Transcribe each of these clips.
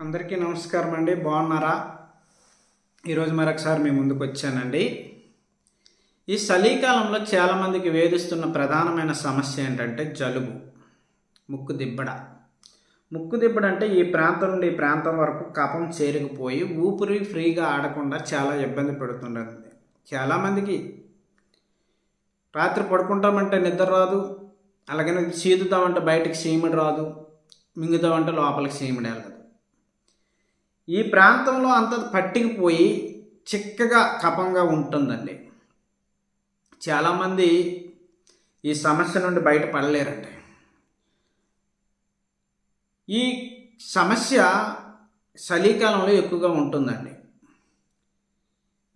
అందరికీ నమస్కారం అండి. బాగున్నారా? ఈరోజు మరొకసారి మీ ముందుకు వచ్చానండి. ఈ చలికాలంలో చాలామందికి వేధిస్తున్న ప్రధానమైన సమస్య ఏంటంటే జలుబు ముక్కు దిబ్బడ. ముక్కు దిబ్బడ అంటే ఈ ప్రాంతం నుండి ఈ ప్రాంతం వరకు కఫం చేరుకుపోయి ఊపిరి ఫ్రీగా ఆడకుండా చాలా ఇబ్బంది పెడుతుంటుంది చాలామందికి రాత్రి పడుకుంటామంటే నిద్ర రాదు అలాగనే చీదుతామంటే బయటకు చీమిడి రాదు మింగుతామంటే లోపలికి చీమిడి వెళ్ళదు. ఈ ప్రాంతంలో అంత పట్టికిపోయి చిక్కగా కపంగా ఉంటుందండి. చాలామంది ఈ సమస్య నుండి బయటపడలేరండి. ఈ సమస్య చలికాలంలో ఎక్కువగా ఉంటుందండి.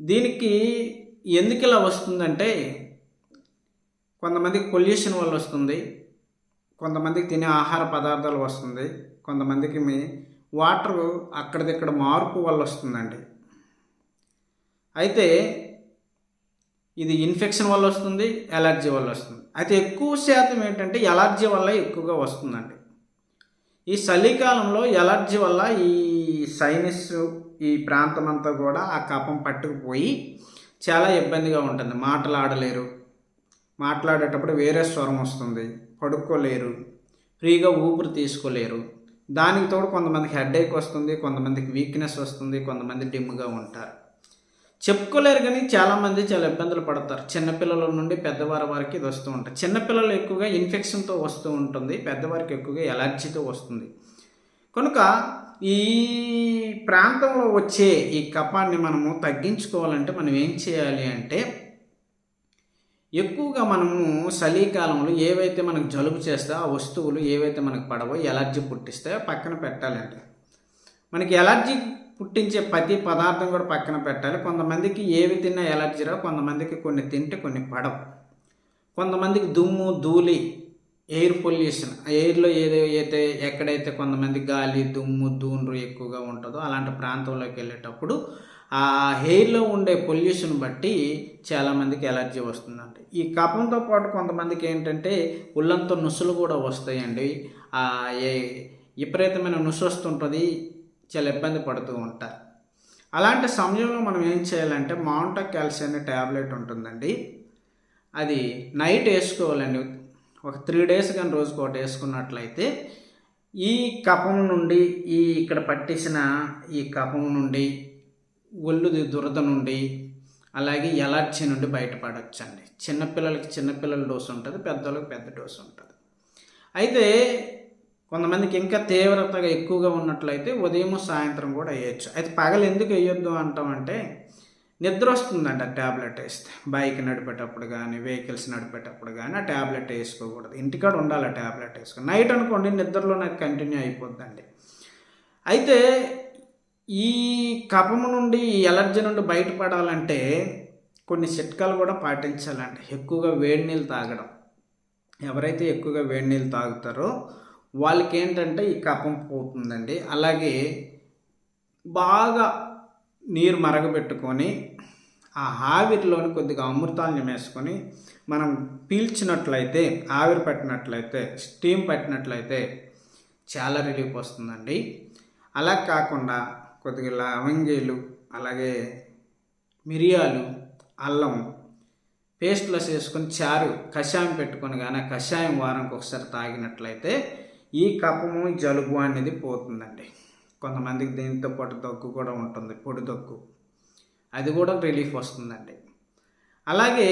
దీనికి ఎందుకు ఇలా వస్తుందంటే కొంతమందికి పొల్యూషన్ వల్ల వస్తుంది కొంతమందికి తినే ఆహార పదార్థాలు వస్తుంది కొంతమందికి మీ వాటర్ అక్కడిదిక్కడ మార్పు వల్ల వస్తుందండి అయితే ఇది ఇన్ఫెక్షన్ వల్ల వస్తుంది ఎలర్జీ వల్ల వస్తుంది అయితే ఎక్కువ శాతం ఏంటంటే ఎలర్జీ వల్ల ఎక్కువగా వస్తుందండి. ఈ చలికాలంలో ఎలర్జీ వల్ల ఈ సైనస్ ఈ ప్రాంతం అంతా కూడా ఆ కపం పట్టుకుపోయి చాలా ఇబ్బందిగా ఉంటుంది. మాటలాడలేరు. మాట్లాడేటప్పుడు వేరే స్వరం వస్తుంది. పడుకోలేరు. ఫ్రీగా ఊపిరి తీసుకోలేరు. దానికి తోడు కొంతమందికి హెడ్ఏక్ వస్తుంది కొంతమందికి వీక్నెస్ వస్తుంది కొంతమంది డిమ్గా ఉంటారు. చెప్పుకోలేరు కానీ చాలామంది చాలా ఇబ్బందులు పడతారు. చిన్నపిల్లల నుండి పెద్దవారి వారికి ఇది వస్తూ ఉంటారు చిన్నపిల్లలు ఎక్కువగా ఇన్ఫెక్షన్తో వస్తూ ఉంటుంది. పెద్దవారికి ఎక్కువగా ఎలర్జీతో వస్తుంది. కనుక ఈ ప్రాంతంలో వచ్చే ఈ కపాన్ని మనము తగ్గించుకోవాలంటే మనం ఏం చేయాలి అంటే ఎక్కువగా మనము చలికాలంలో ఏవైతే మనకు జలుబు చేస్తే ఆ వస్తువులు ఏవైతే మనకు పడవో ఎలర్జీ పుట్టిస్తే పక్కన పెట్టాలండి. మనకి ఎలర్జీ పుట్టించే ప్రతి పదార్థం కూడా పక్కన పెట్టాలి. కొంతమందికి ఏవి తిన్నా ఎలర్జీ రావు కొంతమందికి కొన్ని తింటే కొన్ని పడవు. కొంతమందికి దుమ్ము ధూళి ఎయిర్ పొల్యూషన్ ఎయిర్లో ఏదైతే ఎక్కడైతే కొంతమంది గాలి దుమ్ము దూన్రు ఎక్కువగా ఉంటుందో అలాంటి ప్రాంతంలోకి వెళ్ళేటప్పుడు ఆ హెయిర్లో ఉండే పొల్యూషన్ బట్టి చాలామందికి ఎలర్జీ వస్తుందండి ఈ కఫంతో పాటు కొంతమందికి ఏంటంటే ఉల్లంతో నుసులు కూడా వస్తాయండి. ఆ విపరీతమైన నుసు వస్తుంటుంది చాలా ఇబ్బంది పడుతూ ఉంటారు. అలాంటి సమయంలో మనం ఏం చేయాలంటే మౌంటా క్యాల్షియం అనే ట్యాబ్లెట్ ఉంటుందండి. అది నైట్ వేసుకోవాలండి. ఒక త్రీ డేస్ కానీ రోజుకి ఒకటి వేసుకున్నట్లయితే ఈ కఫం నుండి ఈ ఇక్కడ పట్టేసిన ఈ కఫం నుండి ఒళ్ళు దురద నుండి అలాగే ఎలర్జీ నుండి బయటపడవచ్చండి చిన్నపిల్లలకి చిన్నపిల్లల డోసు ఉంటుంది పెద్దలకు పెద్ద డోసు ఉంటుంది. అయితే కొంతమందికి ఇంకా తీవ్రతగా ఎక్కువగా ఉన్నట్లయితే ఉదయం సాయంత్రం కూడా వేయచ్చు. అయితే పగలు ఎందుకు వేయొద్దు అంటామంటే నిద్ర వస్తుందండి ఆ ట్యాబ్లెట్ వేస్తే. బైక్ నడిపేటప్పుడు కానీ వెహికల్స్ నడిపేటప్పుడు కానీ ఆ ట్యాబ్లెట్ వేసుకోకూడదు. ఇంటికాడ ఉండాలి ఆ ట్యాబ్లెట్ వేసుకో నైట్ అనుకోండి నిద్రలో నాకు కంటిన్యూ అయిపోద్దండి. అయితే ఈ కపము నుండి ఈ ఎలర్జీ నుండి బయటపడాలంటే కొన్ని చిట్కాలు కూడా పాటించాలంటే ఎక్కువగా వేడి నీళ్ళు తాగడం. ఎవరైతే ఎక్కువగా వేడి నీళ్ళు తాగుతారో వాళ్ళకి ఏంటంటే ఈ కపం పోతుందండి. అలాగే బాగా నీరు మరగబెట్టుకొని ఆ ఆవిరిలోని కొద్దిగా అమృతాలను వేసుకొని మనం పీల్చినట్లయితే ఆవిరి పట్టినట్లయితే స్టీమ్ పట్టినట్లయితే చాలా రిలీఫ్ వస్తుందండి. అలా కాకుండా కొద్దిగా లవంగీలు అలాగే మిరియాలు అల్లం పేస్ట్లో చేసుకొని చారు కషాయం పెట్టుకొని కానీ కషాయం వారానికి ఒకసారి తాగినట్లయితే ఈ కఫము జలుబు అనేది పోతుందండి. కొంతమందికి దీంతో పాటు దగ్గు కూడా ఉంటుంది పొడి దగ్గు. అది కూడా రిలీఫ్ వస్తుందండి. అలాగే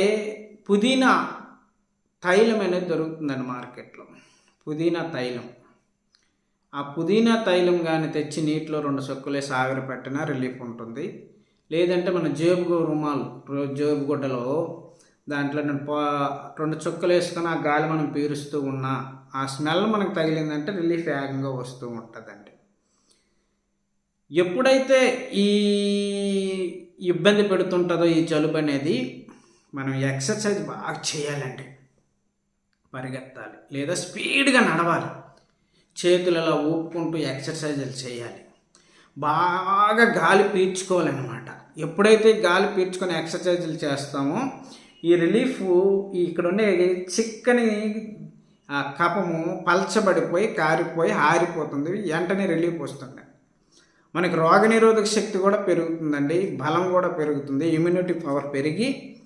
పుదీనా తైలం అనేది దొరుకుతుందండి మార్కెట్లో. పుదీనా తైలం. ఆ పుదీనా తైలం కానీ తెచ్చి నీటిలో రెండు సొక్కులేసి ఆవిరి పెట్టినా రిలీఫ్ ఉంటుంది. లేదంటే మన జేబు రుమాలు జేబు గుడ్డలో దాంట్లో నేను రెండు చుక్కలు వేసుకొని ఆ గాలి మనం పీరుస్తూ ఉన్నా ఆ స్మెల్ మనకు తగిలిందంటే రిలీఫ్ వేగంగా వస్తూ ఉంటుందండి. ఎప్పుడైతే ఈ ఇబ్బంది పెడుతుంటుందో ఈ జలుబు అనేది మనం ఎక్సర్సైజ్ బాగా చేయాలండి. పరిగెత్తాలి. లేదా స్పీడ్గా నడవాలి. చేతులలో ఊపుకుంటూ ఎక్సర్సైజులు చేయాలి. బాగా గాలి పీల్చుకోవాలన్నమాట. ఎప్పుడైతే గాలి పీల్చుకొని ఎక్సర్సైజులు చేస్తామో ఈ రిలీఫ్ ఇక్కడ ఉండే చిక్కని ఆ కఫము పల్చబడిపోయి కారిపోయి ఆరిపోతుంది వెంటనే రిలీఫ్ వస్తుంది. మనకి రోగనిరోధక శక్తి కూడా పెరుగుతుందండి. బలం కూడా పెరుగుతుంది. ఇమ్యూనిటీ పవర్ పెరిగి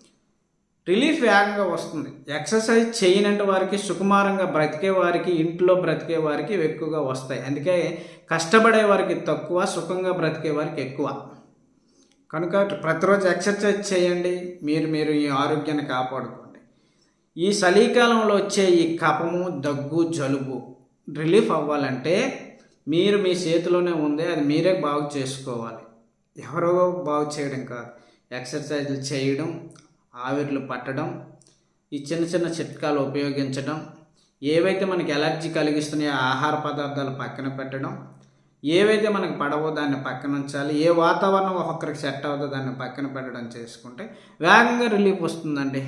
రిలీఫ్ వేగంగా వస్తుంది. ఎక్సర్సైజ్ చేయనంటే వారికి సుకుమారంగా బ్రతికే వారికి ఇంట్లో బ్రతికే వారికి ఎక్కువగా వస్తాయి. అందుకే కష్టపడే వారికి తక్కువ సుఖంగా బ్రతికే వారికి ఎక్కువ. కనుక ప్రతిరోజు ఎక్సర్సైజ్ చేయండి. మీరు మీరు ఈ ఆరోగ్యాన్ని కాపాడుకోండి. ఈ చలికాలంలో వచ్చే ఈ కపము దగ్గు జలుబు రిలీఫ్ అవ్వాలంటే మీరు మీ చేతిలోనే ఉంది. అది మీరే బాగు చేసుకోవాలి. ఎవరో బాగు చేయడం కాదు. ఎక్సర్సైజ్లు చేయడం ఆవిర్లు పట్టడం ఈ చిన్న చిన్న చిట్కాలు ఉపయోగించడం ఏవైతే మనకి ఎలర్జీ కలిగిస్తున్నాయో ఆహార పదార్థాలు పక్కన పెట్టడం ఏవైతే మనకు పడవో దాన్ని పక్కన ఉంచాలి ఏ వాతావరణం ఒక్కొక్కరికి సెట్ అవుతుందో దాన్ని పక్కన పెట్టడం చేసుకుంటే వేగంగా రిలీఫ్ వస్తుందండి.